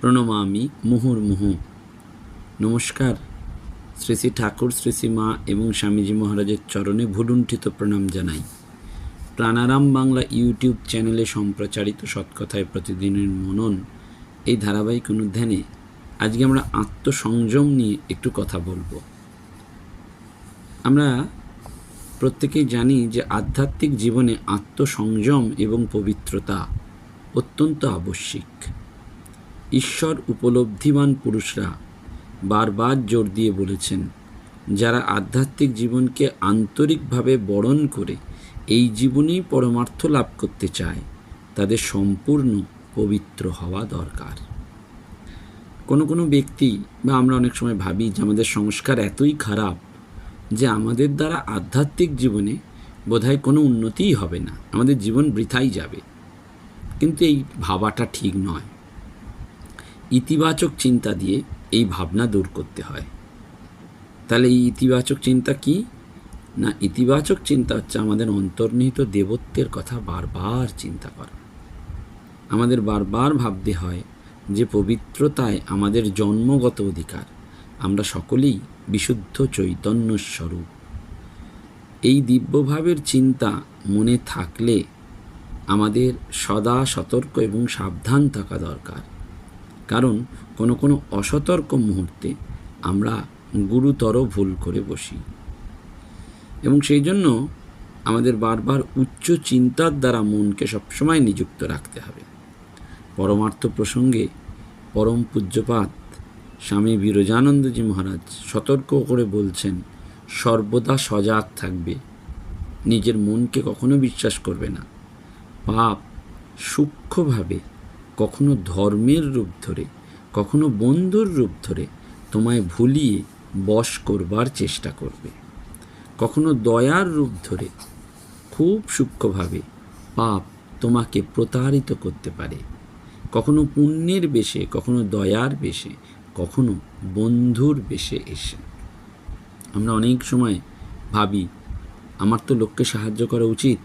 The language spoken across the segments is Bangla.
প্রণমামি মুহুর্মুহু। নমস্কার। শ্রী শ্রী ঠাকুর, শ্রী শ্রী মা এবং স্বামীজি মহারাজের চরণে ভুলুণ্ঠিত প্রণাম জানাই। প্রাণারাম বাংলা ইউটিউব চ্যানেলে সম্প্রচারিত সৎকথায় প্রতিদিনের মনন এই ধারাবাহিক অনুধ্যানে আজকে আমরা আত্মসংযম নিয়ে একটু কথা বলব। আমরা প্রত্যেকেই জানি যে আধ্যাত্মিক জীবনে আত্মসংযম এবং পবিত্রতা অত্যন্ত আবশ্যিক। ঈশ্বর উপলব্ধিবান পুরুষরা বারবার জোর দিয়ে বলেছেন, যারা আধ্যাত্মিক জীবনকে আন্তরিকভাবে বরণ করে এই জীবনেই পরমার্থ লাভ করতে চায়, তাদের সম্পূর্ণ পবিত্র হওয়া দরকার। কোনো কোনো ব্যক্তি, বা আমরা অনেক সময় ভাবি যে আমাদের সংস্কার এতই খারাপ যে আমাদের দ্বারা আধ্যাত্মিক জীবনে বোধহয় কোনো উন্নতিই হবে না, আমাদের জীবন বৃথাই যাবে। কিন্তু এই ভাবাটা ঠিক নয়। ইতিবাচক চিন্তা দিয়ে এই ভাবনা দূর করতে হয়। তাহলে এই ইতিবাচক চিন্তা কি? না, ইতিবাচক চিন্তা হচ্ছে আমাদের অন্তর্নিহিত দেবত্বের কথা বারবার চিন্তা করা। আমাদের বারবার ভাবতে হয় যে পবিত্রতায় আমাদের জন্মগত অধিকার, আমরা সকলেই বিশুদ্ধ চৈতন্য স্বরূপ। এই দিব্যভাবের চিন্তা মনে থাকলে আমাদের সদা সতর্ক এবং সাবধান থাকা দরকার। কারণ কোনো কোনো অসতর্ক মুহূর্তে আমরা গুরুতর ভুল করে বসি। এবং সেই জন্য আমাদের বারবার উচ্চ চিন্তার দ্বারা মনকে সবসময় নিযুক্ত রাখতে হবে। পরমার্থ প্রসঙ্গে পরম পূজ্যপাত স্বামী বিরজানন্দজি মহারাজ সতর্ক করে বলছেন, সর্বদা সজাগ থাকবে, নিজের মনকে কখনো বিশ্বাস করবে না। পাপ সূক্ষ্মভাবে কখনো ধর্মের রূপ ধরে, কখনো বন্ধুর রূপ ধরে তোমায় ভুলিয়ে বশ করবার চেষ্টা করবে। কখনো দয়ার রূপ ধরে খুব সূক্ষ্মভাবে পাপ তোমাকে প্রতারিত করতে পারে। কখনো পুণ্যের বেশে, কখনো দয়ার বেশে, কখনো বন্ধুর বেশে এসে। আমরা অনেক সময় ভাবি, আমার তো লোককে সাহায্য করা উচিত।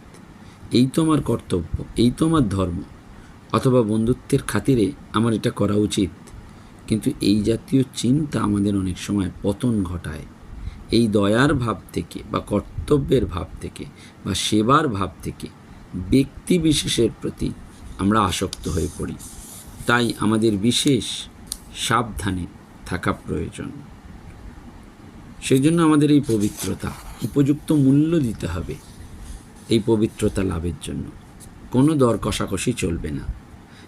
এই তো আমার কর্তব্য, এই তো আমার ধর্ম। অথবা বন্ধুত্বের খাতিরে আমার এটা করা উচিত। কিন্তু এই জাতীয় চিন্তা আমাদের অনেক সময় পতন ঘটায়। এই দয়ার ভাব থেকে বা কর্তব্যের ভাব থেকে বা সেবার ভাব থেকে ব্যক্তি বিশেষের প্রতি আমরা আসক্ত হয়ে পড়ি। তাই আমাদের বিশেষ সাবধানে থাকা প্রয়োজন। সেই জন্য আমাদের এই পবিত্রতা, উপযুক্ত মূল্য দিতে হবে। এই পবিত্রতা লাভের জন্য। কোনো দর কষাকষি চলবে না।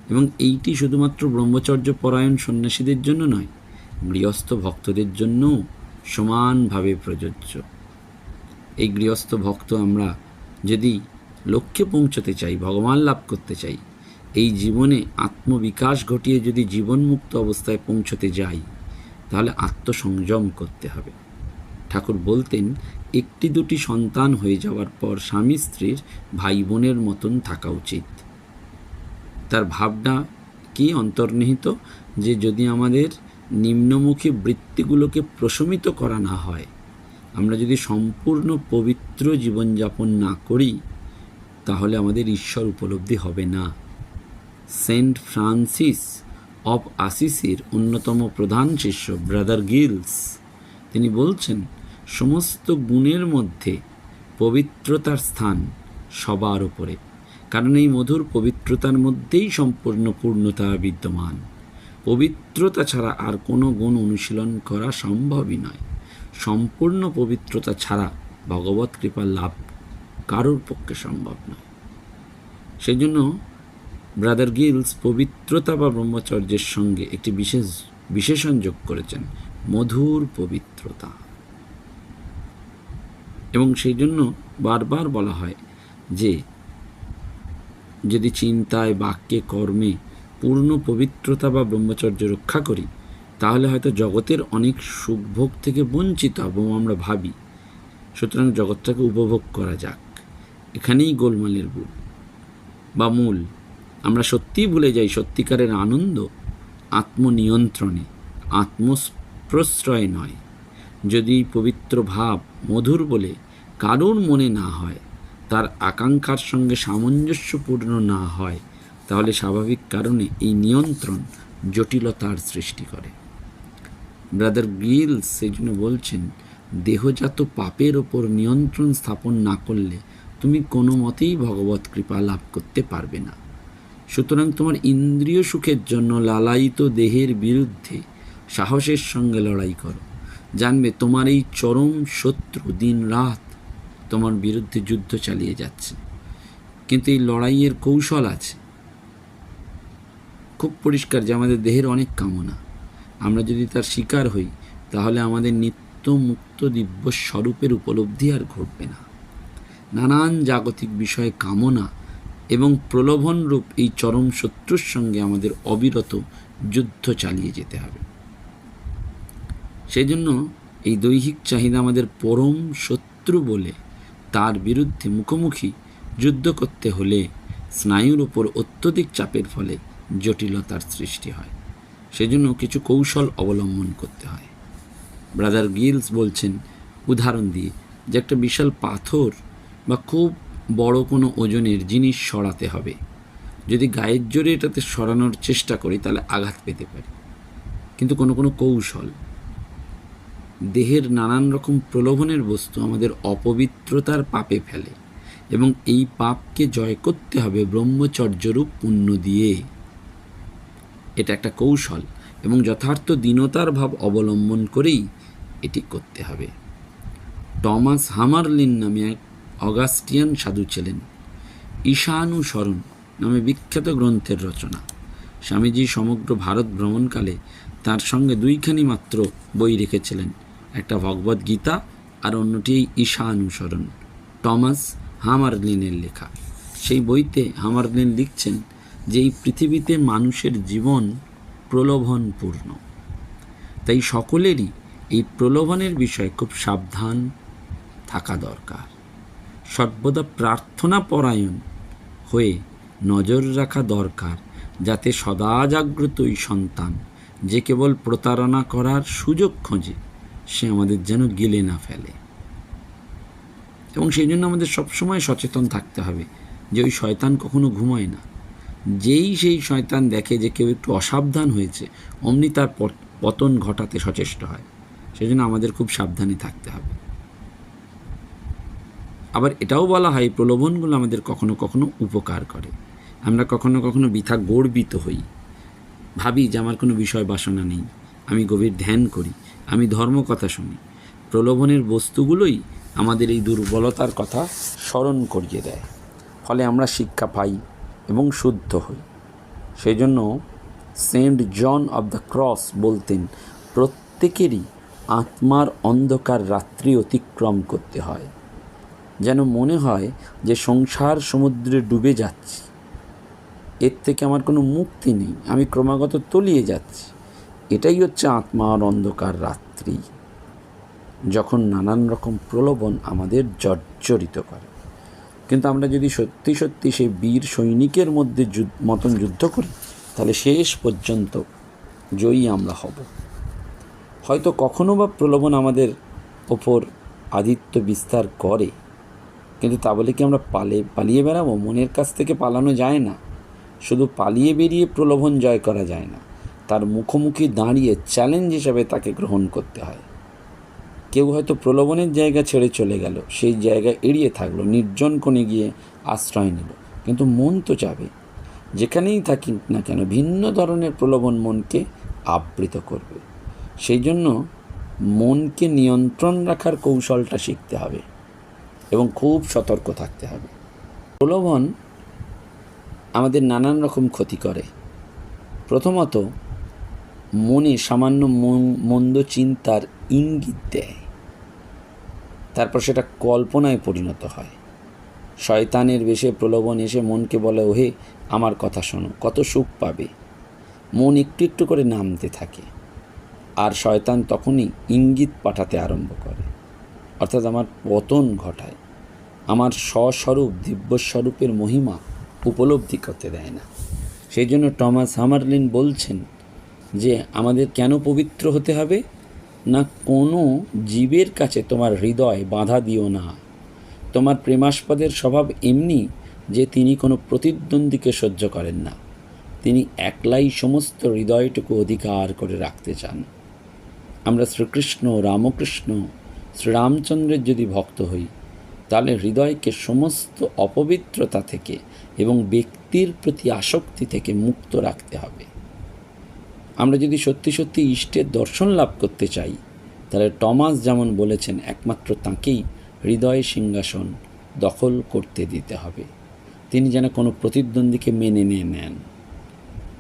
এবং এইটি শুধুমাত্র ব্রহ্মচর্য পরায়ণ সন্ন্যাসীদের জন্য নয়, গৃহস্থ ভক্তদের জন্যও সমানভাবে প্রযোজ্য। এই গৃহস্থ ভক্ত আমরা যদি লক্ষ্যে পৌঁছতে চাই, ভগবান লাভ করতে চাই, এই জীবনে আত্মবিকাশ ঘটিয়ে যদি জীবনমুক্ত অবস্থায় পৌঁছতে যাই, তাহলে আত্মসংযম করতে হবে। ঠাকুর বলতেন, একটি দুটি সন্তান হয়ে যাওয়ার পর স্বামী স্ত্রীর ভাই বোনের মতন থাকা উচিত। তার ভাবনা কি অন্তর্নিহিত যে যদি আমাদের নিম্নমুখী বৃত্তিগুলোকে প্রশমিত করা না হয়, আমরা যদি সম্পূর্ণ পবিত্র জীবনযাপন না করি, তাহলে আমাদের ঈশ্বর উপলব্ধি হবে না। সেন্ট ফ্রান্সিস অফ আসিসির অন্যতম প্রধান শিষ্য ব্রাদার গিলস, তিনি বলছেন, সমস্ত গুণের মধ্যে পবিত্রতার স্থান সবার ওপরে কারণ এই মধুর পবিত্রতার মধ্যেই সম্পূর্ণ পূর্ণতা বিদ্যমান। পবিত্রতা ছাড়া আর কোনো গুণ অনুশীলন করা সম্ভবই নয়। সম্পূর্ণ পবিত্রতা ছাড়া ভগবত কৃপা লাভ কারোর পক্ষে সম্ভব নয়। সেই জন্য ব্রাদার গিলস পবিত্রতা বা ব্রহ্মচর্যের সঙ্গে একটি বিশেষ বিশেষণ যোগ করেছেন, মধুর পবিত্রতা। এবং সেই জন্য বারবার বলা হয় যে যদি চিন্তায়, বাক্যে, কর্মে পূর্ণ পবিত্রতা বা ব্রহ্মচর্য রক্ষা করি, তাহলে হয়তো জগতের অনেক সুখভোগ থেকে বঞ্চিত হব আমরা ভাবি। সুতরাং জগৎটাকে উপভোগ করা যাক। এখানেই গোলমালের মূল বা মূল, আমরা সত্যিই ভুলে যাই সত্যিকারের আনন্দ আত্মনিয়ন্ত্রণে, আত্মপ্রশ্রয় নয়। যদি পবিত্র ভাব মধুর বলে কারোর মনে না হয় তার আকাঙ্ক্ষার সঙ্গে সামঞ্জস্যপূর্ণ না হয়, তাহলে স্বাভাবিক কারণে এই নিয়ন্ত্রণ জটিলতার সৃষ্টি করে। ব্রাদার গিলস সেই জন্য বলছেন, দেহজাত পাপের ওপর নিয়ন্ত্রণ স্থাপন না করলে তুমি কোনো মতেই ভগবত কৃপা লাভ করতে পারবে না। সুতরাং তোমার ইন্দ্রিয় সুখের জন্য লালায়িত দেহের বিরুদ্ধে সাহসের সঙ্গে লড়াই করো। জানবে তোমার এই চরম শত্রু দিন রাত তোমার বিরুদ্ধে যুদ্ধ চালিয়ে যাচ্ছে। কিন্তু এই লড়াইয়ের কৌশল আছে। খুব পরিষ্কার যে আমাদের দেহের অনেক কামনা। আমরা যদি তার শিকার হই, তাহলে আমাদের নিত্য মুক্ত দিব্য স্বরূপের উপলব্ধি আর ঘটবে না। নানান জাগতিক বিষয়ে কামনা এবং প্রলোভন রূপ এই চরম শত্রুর সঙ্গে আমাদের অবিরত যুদ্ধ চালিয়ে যেতে হবে। সেই জন্য এই দৈহিক চাহিদা আমাদের পরম শত্রু বলে তার বিরুদ্ধে মুখোমুখি যুদ্ধ করতে হলে স্নায়ুর ওপর অত্যধিক চাপের ফলে জটিলতার সৃষ্টি হয়। সেজন্য কিছু কৌশল অবলম্বন করতে হয়। ব্রাদার গিলস বলছেন, উদাহরণ দিয়ে যে একটা বিশাল পাথর বা খুব বড় কোনো ওজনের জিনিস সরাতে হবে। যদি গায়ের জোরে এটাতে সরানোর চেষ্টা করি, তাহলে আঘাত পেতে পারি। কিন্তু কোনো কোনো কৌশল দেহের নানান রকম প্রলোভনের বস্তু আমাদের অপবিত্রতার পাপে ফেলে এবং এই পাপকে জয় করতে হবে ব্রহ্মচর্যরূপ পুণ্য দিয়ে। এটা একটা কৌশল এবং যথার্থ দীনতার ভাব অবলম্বন করেই এটি করতে হবে। টমাস হামারলিন নামে এক অগাস্টিয়ান সাধু ছিলেন, ঈশানুসরণ নামে বিখ্যাত গ্রন্থের রচনা। স্বামীজি সমগ্র ভারত ভ্রমণকালে তার সঙ্গে দুইখানি মাত্র বই রেখেছিলেন। একটা ভগবদ গীতা আর অন্যটি ঈশানুসরণ। টমাস হামারলিনের লেখা। সেই বইতে হামারলিন লিখছেন যে এই পৃথিবীতে মানুষের জীবন প্রলোভনপূর্ণ। তাই সকলেরই এই প্রলোভনের বিষয়ে খুব সাবধান থাকা দরকার। সর্বদা প্রার্থনা পরায়ণ হয়ে নজর রাখা দরকার যাতে সদা জাগ্রত সন্তান যে কেবল প্রতারণা করার সুযোগ খোঁজে সে আমাদের যেন গিলে না ফেলে। এবং সেই জন্য আমাদের সবসময় সচেতন থাকতে হবে যে ওই শয়তান কখনো ঘুমায় না। যেই সেই শয়তান দেখে যে কেউ একটু অসাবধান হয়েছে, অমনি তার পতন ঘটাতে সচেষ্ট হয়। সেজন্য আমাদের খুব সাবধানে থাকতে হবে। আবার এটাও বলা হয়, প্রলোভনগুলো আমাদের কখনো কখনো উপকার করে। আমরা কখনো কখনো বৃথা গর্বিত হই। ভাবি যে আমার কোনো বিষয় বাসনা নেই, আমি গভীর ধ্যান করি। আমি ধর্মকথা শুনি। প্রলোভনের বস্তুগুলোই আমাদের এই দুর্বলতার কথা স্মরণ করিয়ে দেয়। ফলে আমরা শিক্ষা পাই এবং শুদ্ধ হই। সেই জন্য Saint John of the Cross বলতেন, প্রত্যেকেরই আত্মার অন্ধকার রাত্রি অতিক্রম করতে হয়। যেন মনে হয় যে সংসার সমুদ্রে ডুবে যাচ্ছি। এর থেকে আমার কোনো মুক্তি নেই। আমি ক্রমাগত তলিয়ে যাচ্ছি। এটাই হচ্ছে আত্মার অন্ধকার রাত্রি, যখন নানান রকম প্রলোভন আমাদের জর্জরিত করে। কিন্তু আমরা যদি সত্যি সত্যি সেই বীর সৈনিকের মধ্যে মতন যুদ্ধ করি, তাহলে শেষ পর্যন্ত জয়ী আমরা হব। হয়তো কখনো বা প্রলোভন আমাদের ওপর আদিত্য বিস্তার করে, কিন্তু তা বলে কি আমরা পালে, পালিয়ে বেড়াবো? মনের কাছ থেকে পালানো যায় না। শুধু পালিয়ে বেরিয়ে প্রলোভন জয় করা যায় না। তার মুখোমুখি দাঁড়িয়ে চ্যালেঞ্জ হিসাবে তাকে গ্রহণ করতে হয়। কেউ হয়তো প্রলোভনের জায়গা ছেড়ে চলে গেল, সেই জায়গা এড়িয়ে থাকল, নির্জন কোণে গিয়ে আশ্রয় নিল। কিন্তু মন তো যাবে যেখানেই থাকি না কেন ভিন্ন ধরনের প্রলোভন মনকে আবৃত করবে। সেই জন্য মনকে নিয়ন্ত্রণ রাখার কৌশলটা শিখতে হবে এবং খুব সতর্ক থাকতে হবে। প্রলোভন আমাদের নানান রকম ক্ষতি করে। প্রথমত মনে সামান্য মন্দ চিন্তার ইঙ্গিত দেয়। তারপর সেটা কল্পনায় পরিণত হয়। শয়তানের বেশে প্রলোভন এসে মনকে বলে, ওহে, আমার কথা শোনো, কত সুখ পাবে? মন একটু একটু করে নামতে থাকে। আর শয়তান তখনই ইঙ্গিত পাঠাতে আরম্ভ করে। অর্থাৎ আমার পতন ঘটায়। আমার স্বস্বরূপ, দিব্যস্বরূপের মহিমা উপলব্ধি করতে দেয় না। সেই জন্য টমাস হামারলিন বলছেন যে আমাদের কেন পবিত্র হতে হবে? না কোনো জীবের কাছে তোমার হৃদয় বাধা দিও না। তোমার প্রেমাস্পদের স্বভাব এমনি যে তিনি কোনো প্রতিদ্বন্দ্বীকে সহ্য করেন না। তিনি একলাই সমস্ত হৃদয়টুকু অধিকার করে রাখতে চান। আমরা শ্রীকৃষ্ণ, রামকৃষ্ণ, শ্রীরামচন্দ্রের যদি ভক্ত হই, তাহলে হৃদয়কে সমস্ত অপবিত্রতা থেকে এবং ব্যক্তির প্রতি আসক্তি থেকে মুক্ত রাখতে হবে। আমরা যদি সত্যি সত্যি ইষ্টের দর্শন লাভ করতে চাই, তাহলে টমাস যেমন বলেছেন, একমাত্র তাঁকেই হৃদয় সিংহাসন দখল করতে দিতে হবে। তিনি যেন কোনো প্রতিদ্বন্দ্বীকে মেনে নিয়ে নেন।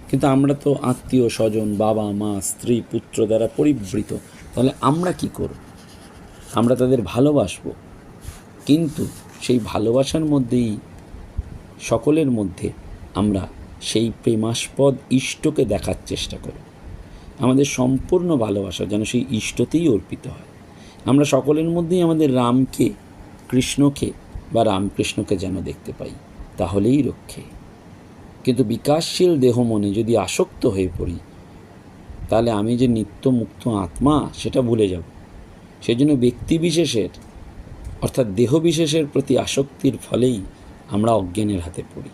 কিন্তু আমরা তো আত্মীয় স্বজন, বাবা, মা, স্ত্রী, পুত্র দ্বারা পরিবৃত, তাহলে আমরা কি করব? আমরা তাদের ভালোবাসবো। কিন্তু সেই ভালোবাসার মধ্যেই, সকলের মধ্যে আমরা সেই প্রেমাস্পদ ইষ্টকে দেখার চেষ্টা করি আমাদের সম্পূর্ণ ভালোবাসা যেন সেই ইষ্টতেই অর্পিত হয়। আমরা সকলের মধ্যেই আমাদের রামকে, কৃষ্ণকে বা রামকৃষ্ণকে যেন দেখতে পাই, তাহলেই রক্ষে। কিন্তু বিকাশশীল দেহ মনে যদি আসক্ত হয়ে পড়ি, তাহলে আমি যে নিত্য মুক্ত আত্মা, সেটা ভুলে যাব। সেজন্য ব্যক্তিবিশেষের, অর্থাৎ দেহবিশেষের প্রতি আসক্তির ফলেই আমরা অজ্ঞানের হাতে পড়ি।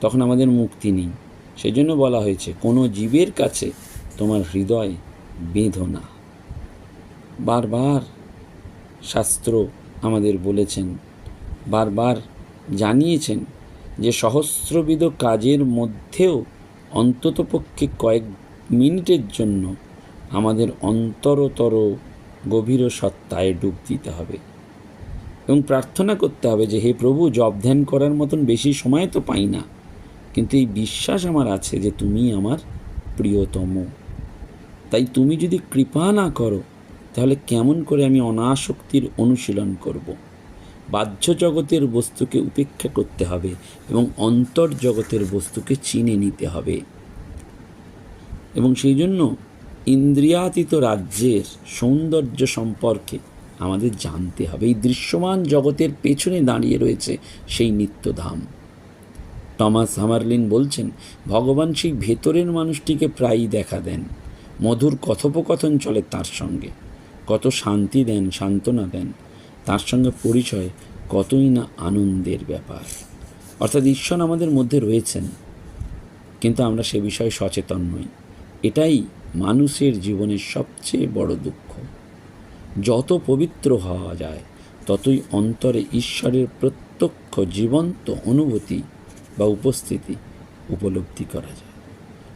তখন আমাদের মুক্তি নেই। সেজন্য বলা হয়েছে, কোনো জীবের কাছে তোমার হৃদয় বেঁধো না বারবার শাস্ত্র আমাদের বলেছেন, বারবার জানিয়েছেন যে সহস্রবিধ কাজের মধ্যেও অন্ততপক্ষে কয়েক মিনিটের জন্য আমাদের অন্তরতর গভীর সত্তায় ডুব দিতে হবে এবং প্রার্থনা করতে হবে যে, হে প্রভু জব ধ্যান করার মতন বেশি সময় তো পাই না। কিন্তু এই বিশ্বাস আমার আছে যে তুমি আমার প্রিয়তম। তাই তুমি যদি কৃপা না করো, তাহলে কেমন করে আমি অনাসক্তির অনুশীলন করব। বাহ্য জগতের বস্তুকে উপেক্ষা করতে হবে এবং অন্তর জগতের বস্তুকে চিনে নিতে হবে। এবং সেই জন্য ইন্দ্রিয়াতীত রাজ্যের সৌন্দর্য সম্পর্কে আমাদের জানতে হবে। এই দৃশ্যমান জগতের পেছনে দাঁড়িয়ে রয়েছে সেই নিত্যধাম। টমাস হামারলিন বলছেন, ভগবান সেই ভেতরের মানুষটিকে প্রায়ই দেখা দেন। মধুর কথোপকথন চলে তার সঙ্গে। কত শান্তি দেন, সান্ত্বনা দেন, তার সঙ্গে পরিচয় কতই না আনন্দের ব্যাপার। অর্থাৎ ঈশ্বর আমাদের মধ্যে রয়েছেন, কিন্তু আমরা সে বিষয়ে সচেতন নই। এটাই মানুষের জীবনের সবচেয়ে বড় দুঃখ। যত পবিত্র হওয়া যায়, ততই অন্তরে ঈশ্বরের প্রত্যক্ষ জীবন্ত অনুভূতি বা উপস্থিতি উপলব্ধি করা যায়।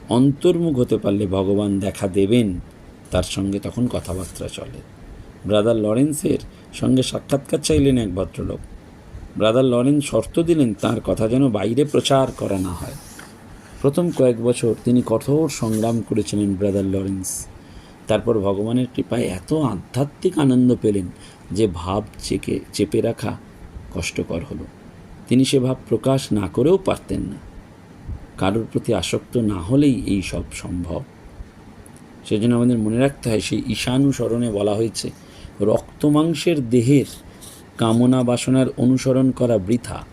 অন্তর্মুখ হতে পারলে ভগবান দেখা দেবেন। তার সঙ্গে তখন কথাবার্তা চলে। ব্রাদার লরেন্সের সঙ্গে সাক্ষাৎকার চাইলেন এক ভদ্রলোক। ব্রাদার লরেন্স শর্ত দিলেন তার কথা যেন বাইরে প্রচার করা না হয়। প্রথম কয়েক বছর তিনি কঠোর সংগ্রাম করেছিলেন ব্রাদার লরেন্স। তারপর ভগবানের কৃপায় এত আধ্যাত্মিক আনন্দ পেলেন যে ভাব চেকে চেপে রাখা কষ্টকর হলো। তিনি সে ভাব প্রকাশ না করেও পারতেন না। কারোর প্রতি আসক্ত না হলেই এই সব সম্ভব। সেজন্য আমাদের মনে রাখতে হয়, সেই ঈশানুসরণে বলা হয়েছে, রক্তমাংসের দেহের কামনা বাসনার অনুসরণ করা বৃথা।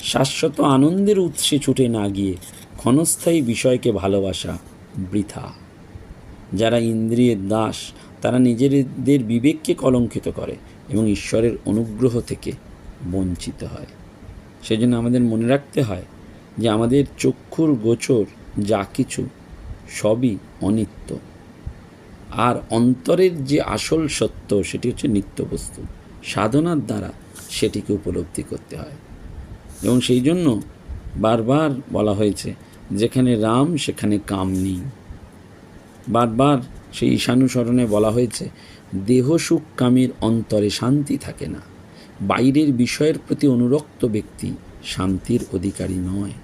শাশ্বত আনন্দের উৎসে ছুটে না গিয়ে ক্ষণস্থায়ী বিষয়কে ভালোবাসা বৃথা। যারা ইন্দ্রিয়ের দাস, তারা নিজেদের বিবেককে কলঙ্কিত করে এবং ঈশ্বরের অনুগ্রহ থেকে বঞ্চিত হয়। সেজন্য আমাদের মনে রাখতে হয় যে আমাদের চক্ষুর গোচর যা কিছু সবই অনিত্য। আর অন্তরের যে আসল সত্য সেটি হচ্ছে নিত্যবস্তু সাধনার দ্বারা সেটিকে উপলব্ধি করতে হয়। এবং সেই জন্য বারবার বলা হয়েছে, যেখানে রাম, সেখানে কাম নেই বারবার সেই ঈশানুসরণে বলা হয়েছে, দেহ সুখ কামের অন্তরে শান্তি থাকে না। বাইরের বিষয়ের প্রতি অনুরক্ত ব্যক্তি শান্তির অধিকারী নয়।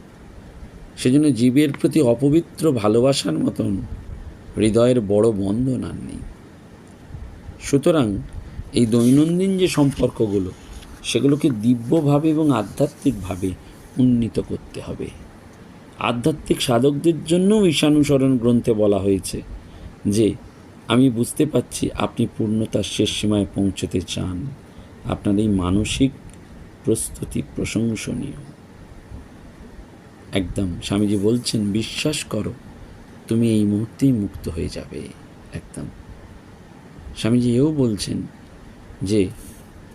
সেজন্য জীবের প্রতি অপবিত্র ভালোবাসার মতন হৃদয়ের বড় বন্ধন আর নেই। সুতরাং এই দৈনন্দিন যে সম্পর্কগুলো, সেগুলোকে দিব্যভাবে এবং আধ্যাত্মিকভাবে উন্নীত করতে হবে। আধ্যাত্মিক সাধকদের জন্যও ঈশানুসরণ গ্রন্থে বলা হয়েছে যে, আমি বুঝতে পারছি আপনি পূর্ণতার শেষ সীমায় পৌঁছতে চান। আপনার এই মানসিক প্রস্তুতি প্রশংসনীয়। একদম, স্বামীজি বলছেন, বিশ্বাস করো, তুমি এই মুহূর্তেই মুক্ত হয়ে যাবে, একদম। স্বামীজি এও বলছেন যে,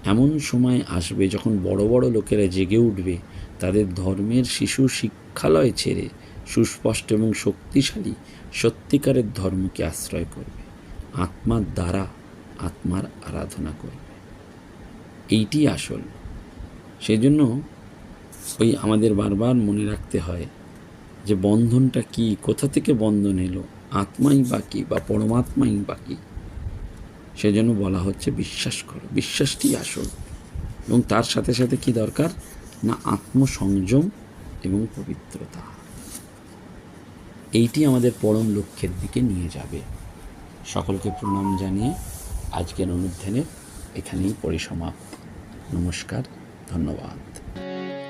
এমন সময় আসবে যখন বড় বড় লোকেরা জেগে উঠবে, তাদের ধর্মের শিশু শিক্ষালয় ছেড়ে সুস্পষ্ট এবং শক্তিশালী সত্যিকারের ধর্মকে আশ্রয় করবে, আত্মার দ্বারা আত্মার আরাধনা করবে। এইটি আসল। সেজন্য ওই আমাদের বারবার মনে রাখতে হয় যে বন্ধনটা কি, কোথা থেকে বন্ধন এলো, আত্মাই বাকি বা পরমাত্মাই বাকি সেজন্য বলা হচ্ছে বিশ্বাস করো, বিশ্বাসটি আসল। এবং তার সাথে সাথে কি দরকার? না আত্মসংযম এবং পবিত্রতা। এইটি আমাদের পরম লক্ষ্যের দিকে নিয়ে যাবে। সকলকে প্রণাম জানিয়ে আজকের অনুধ্যানের এখানেই পরিসমাপ্ত। নমস্কার, ধন্যবাদ।